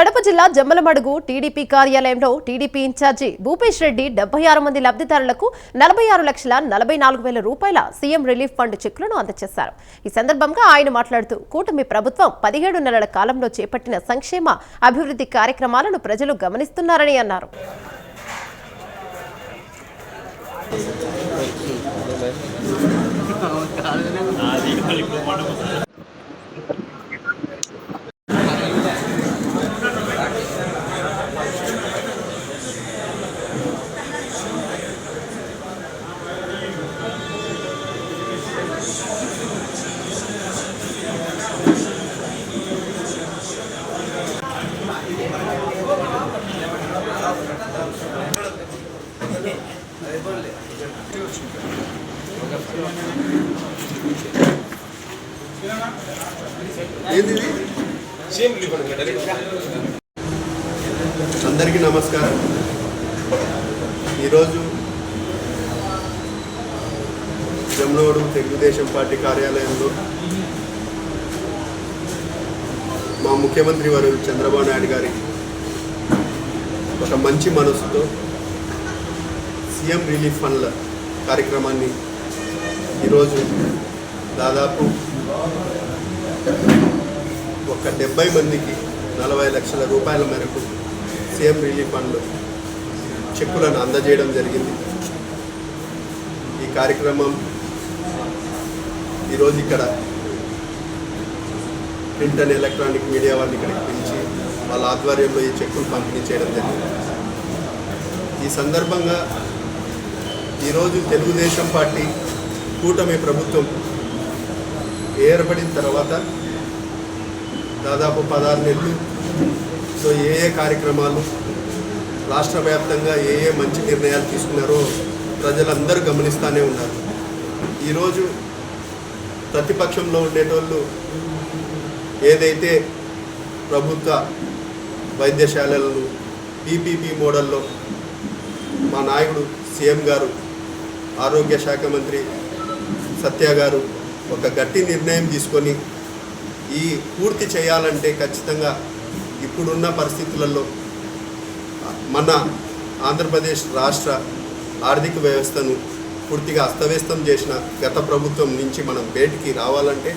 కడప జిల్లా జమ్మలమడుగు టీడీపీ కార్యాలయంలో TDP incharge Bhupesh Reddy డెబ్బై ఆరు మంది లబ్ధిదారులకు నలభై ఆరు లక్షల నలభై నాలుగు వేల రూపాయల సీఎం రిలీఫ్ ఫండ్ చెక్కులను అందజేశారు. ఈ సందర్భంగా ఆయన మాట్లాడుతూ కూటమి ప్రభుత్వం పదిహేడు నెలల కాలంలో చేపట్టిన సంక్షేమ అభివృద్ధి కార్యక్రమాలను ప్రజలు గమనిస్తున్నారని అన్నారు. అందరికీ నమస్కారం. ఈరోజు జమ్నోడు తెలుగుదేశం పార్టీ కార్యాలయంలో మా ముఖ్యమంత్రి వారు చంద్రబాబు నాయుడు గారి ఒక మంచి మనసుతో సీఎం రిలీఫ్ ఫండ్ల కార్యక్రమాన్ని ఈరోజు దాదాపు ఒక డెబ్బై మందికి నలభై లక్షల రూపాయల మేరకు సీఎం రిలీఫ్ ఫండ్లు చెక్కులను అందజేయడం జరిగింది. ఈ కార్యక్రమం ఈరోజు ఇక్కడ ప్రింట్ అండ్ ఎలక్ట్రానిక్ మీడియా వాళ్ళని ఇక్కడికి పిలిచి వాళ్ళ ఆధ్వర్యంలో ఈ చెక్కులు పంపిణీ చేయడం జరిగింది. ఈ సందర్భంగా ఈరోజు తెలుగుదేశం పార్టీ కూటమి ప్రభుత్వం ఏర్పడిన తర్వాత దాదాపు పదహారు నెలలు. సో ఏ ఏ కార్యక్రమాలు రాష్ట్ర వ్యాప్తంగా ఏ ఏ మంచి నిర్ణయాలు తీసుకున్నారో ప్రజలందరూ గమనిస్తూనే ఉన్నారు. ఈరోజు ప్రతిపక్షంలో ఉండేటోళ్ళు ఏదైతే ప్రభుత్వ వైద్యశాలలను పీపీపీ మోడల్లో మా నాయకుడు సీఎం గారు ఆరోగ్య శాఖ మంత్రి సత్య గారు ఒక గట్టి నిర్ణయం తీసుకొని ఈ పూర్తి చేయాలంటే ఖచ్చితంగా ఇప్పుడున్న పరిస్థితులలో మన ఆంధ్రప్రదేశ్ రాష్ట్ర ఆర్థిక వ్యవస్థను పూర్తిగా అస్తవ్యస్తం చేసిన గత ప్రభుత్వం నుంచి మనం బయటికి రావాలంటే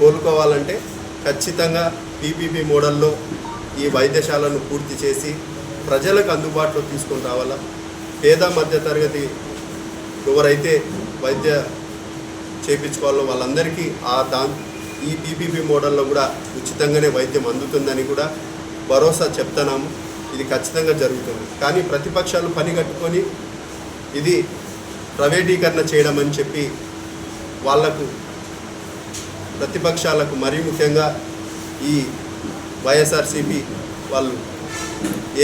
కోలుకోవాలంటే ఖచ్చితంగా పీపీపీ మోడల్లో ఈ వైద్యశాలను పూర్తి చేసి ప్రజలకు అందుబాటులో తీసుకొని రావాలా? పేద మధ్యతరగతి ఎవరైతే వైద్య చేయించుకోవాలో వాళ్ళందరికీ ఆ దా ఈ పీపీపీ మోడల్లో కూడా ఉచితంగానే వైద్యం అందుతుందని కూడా భరోసా చెప్తున్నాము. ఇది ఖచ్చితంగా జరుగుతుంది. కానీ ప్రతిపక్షాలు పని కట్టుకొని ఇది ప్రైవేటీకరణ చేయడం అని చెప్పి వాళ్ళకు ప్రతిపక్షాలకు మరీ ముఖ్యంగా ఈ వైఎస్ఆర్సీపీ వాళ్ళు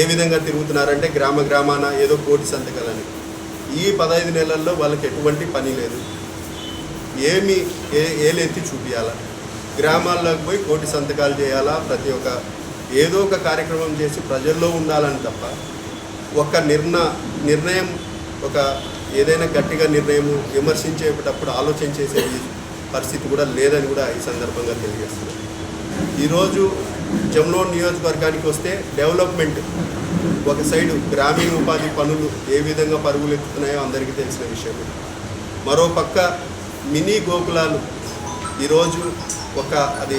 ఏ విధంగా తిరుగుతున్నారంటే గ్రామ గ్రామాన ఏదో కోటి సంతకాలని. ఈ పదహైదు నెలల్లో వాళ్ళకి ఎటువంటి పని లేదు. ఏమి ఏ ఏలెత్తి చూపించాలా గ్రామాల్లోకి పోయి కోటి సంతకాలు చేయాలా? ప్రతి ఒక్క ఏదో ఒక కార్యక్రమం చేసి ప్రజల్లో ఉండాలని తప్ప ఒక నిర్ణ నిర్ణయం ఒక ఏదైనా గట్టిగా నిర్ణయం విమర్శించేటప్పుడు ఆలోచన చేసే పరిస్థితి కూడా లేదని కూడా ఈ సందర్భంగా తెలియజేస్తున్నాను ఈరోజు జమ్లోన్ నియోజకవర్గానికి వస్తే డెవలప్మెంట్. ఒక సైడు గ్రామీణ ఉపాధి పనులు ఏ విధంగా పరుగులెక్కుతున్నాయో అందరికీ తెలిసిన విషయం మరో పక్క మినీ గోకులాలు. ఈరోజు ఒక అది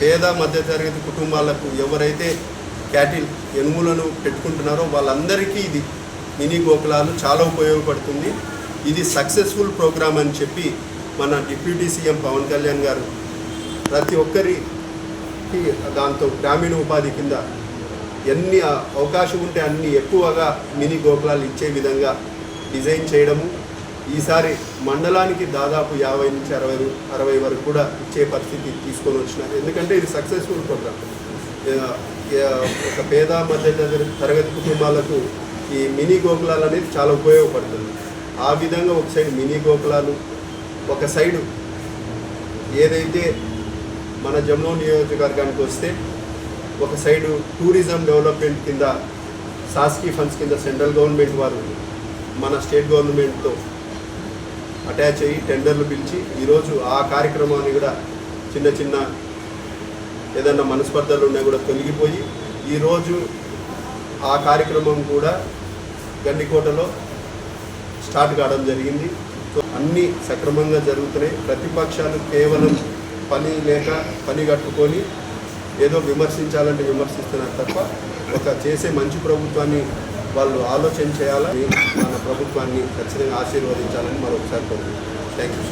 పేద మధ్యతరగతి కుటుంబాలకు ఎవరైతే క్యాటిల్ ఎనుములను పెట్టుకుంటున్నారో వాళ్ళందరికీ ఇది మినీ గోకులాలు చాలా ఉపయోగపడుతుంది. ఇది సక్సెస్ఫుల్ ప్రోగ్రామ్ అని చెప్పి మన డిప్యూటీ సీఎం పవన్ కళ్యాణ్ గారు ప్రతి ఒక్కరి దాంతో గ్రామీణ ఉపాధి కింద ఎన్ని అవకాశం ఉంటే అన్ని ఎక్కువగా మినీ గోకులాలు ఇచ్చే విధంగా డిజైన్ చేయడము ఈసారి మండలానికి దాదాపు యాభై నుంచి అరవై అరవై వరకు కూడా ఇచ్చే పరిస్థితి తీసుకొని వచ్చినారు. ఎందుకంటే ఇది సక్సెస్ఫుల్ ప్రోగ్రామ్ ఒక పేద మధ్య తరగతి కుటుంబాలకు ఈ మినీ గోకులాలు అనేది చాలా ఉపయోగపడుతుంది. ఆ విధంగా ఒక సైడ్ మినీ గోకులాలు ఒక సైడు ఏదైతే మన జమ్మూ నియోజకవర్గానికి వస్తే ఒక సైడు టూరిజం డెవలప్మెంట్ కింద సాస్కీ ఫండ్స్ కింద సెంట్రల్ గవర్నమెంట్ వారు మన స్టేట్ గవర్నమెంట్తో అటాచ్ అయ్యి టెండర్లు పిలిచి ఈరోజు ఆ కార్యక్రమాన్ని కూడా చిన్న చిన్న ఏదన్నా మనస్పర్ధలు ఉన్నా కూడా తొలగిపోయి ఈరోజు ఆ కార్యక్రమం కూడా గండికోటలో స్టార్ట్ కావడం జరిగింది. సో అన్నీ సక్రమంగా జరుగుతున్నాయి. ప్రతిపక్షాలు కేవలం పని లేక పని కట్టుకొని ఏదో విమర్శించాలంటే విమర్శిస్తున్నారు తప్ప ఒక చేసే మంచి ప్రభుత్వాన్ని వాళ్ళు ఆలోచన చేయాలని మన ప్రభుత్వాన్ని ఖచ్చితంగా ఆశీర్వదించాలని మరొకసారి కోరుకుంటున్నాను. Thank you